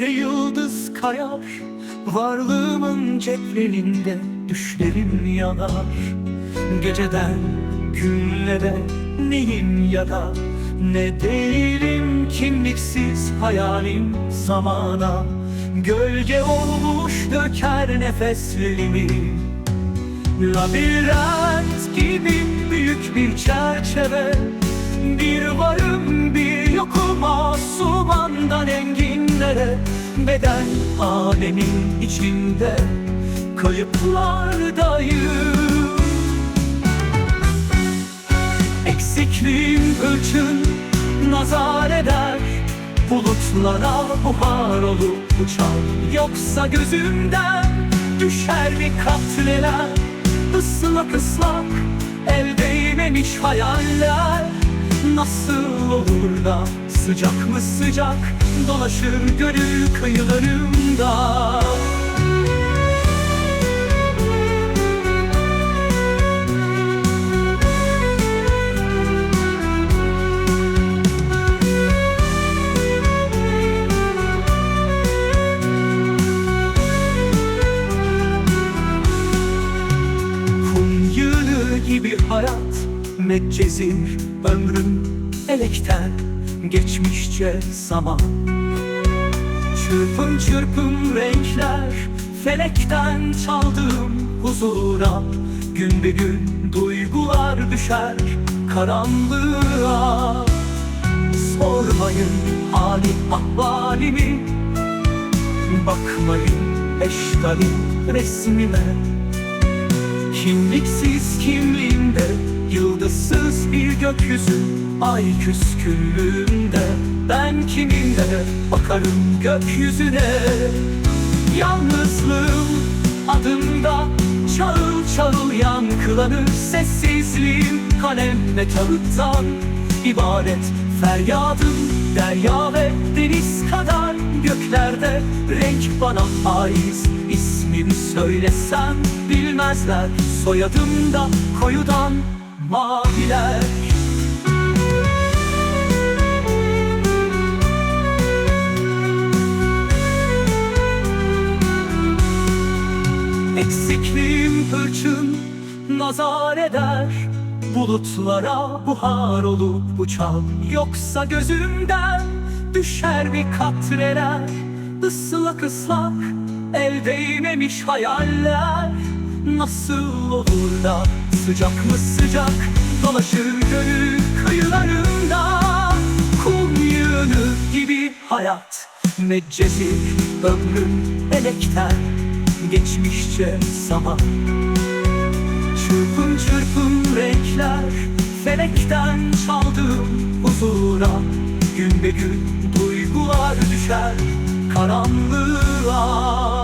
de yıldız kayar. Varlığımın ceplerinde düşlerim yanar. Geceden günlere neyim ya da Ne değilim kimliksiz hayalim zamana. Gölge olmuş döker nefeslerimi. Labirent gibi büyük bir çerçeve Bir varım bir yokum. Asumandan enginlere Beden alemin içinde kayıplardayım. Eksikliğim ölçün nazar eder. Bulutlara buhar olup uçar. Yoksa gözümden düşer bir katreler Islak ıslak el değmemiş hayaller Nasıl olur da sıcak mı sıcak Dolaşır gönül kıyılarımda Kum gibi hayat Medcezir ömrüm elekten Geçmişçe zaman. Çırpın çırpın renkler Felekten çaldığım huzura. Gün be gün duygular düşer Karanlığa. Sormayın hali ahvalimi Bakmayın eşkalin resmime. Kimliksiz kimliğimde Yıldızsız bir gökyüzü Ay küskünlüğünde. Ben kiminle bakarım gökyüzüne? Yalnızlığım adımda Çağıl çağıl yankılanır Sessizliğim. Kalemle kağıttan ibaret Feryadım. Derya ve deniz kadar Göklerde renk bana ait. İsmimi söylesem bilmezler Soyadım da koyudan maviler Eksikliğim hırçın nazar eder. Bulutlara buhar olup uçan Yoksa gözümden düşer bir katreler. Islak ıslak el değmemiş hayaller. Nasıl olur da sıcak mı sıcak Dolaşır gönül kıyılarında? Kum yığını gibi hayat Meccezir ömrüm elekten Geçmişçe zaman Çırpın çırpın renkler Felekten çaldığım huzura. Gün be gün duygular düşer Karanlığa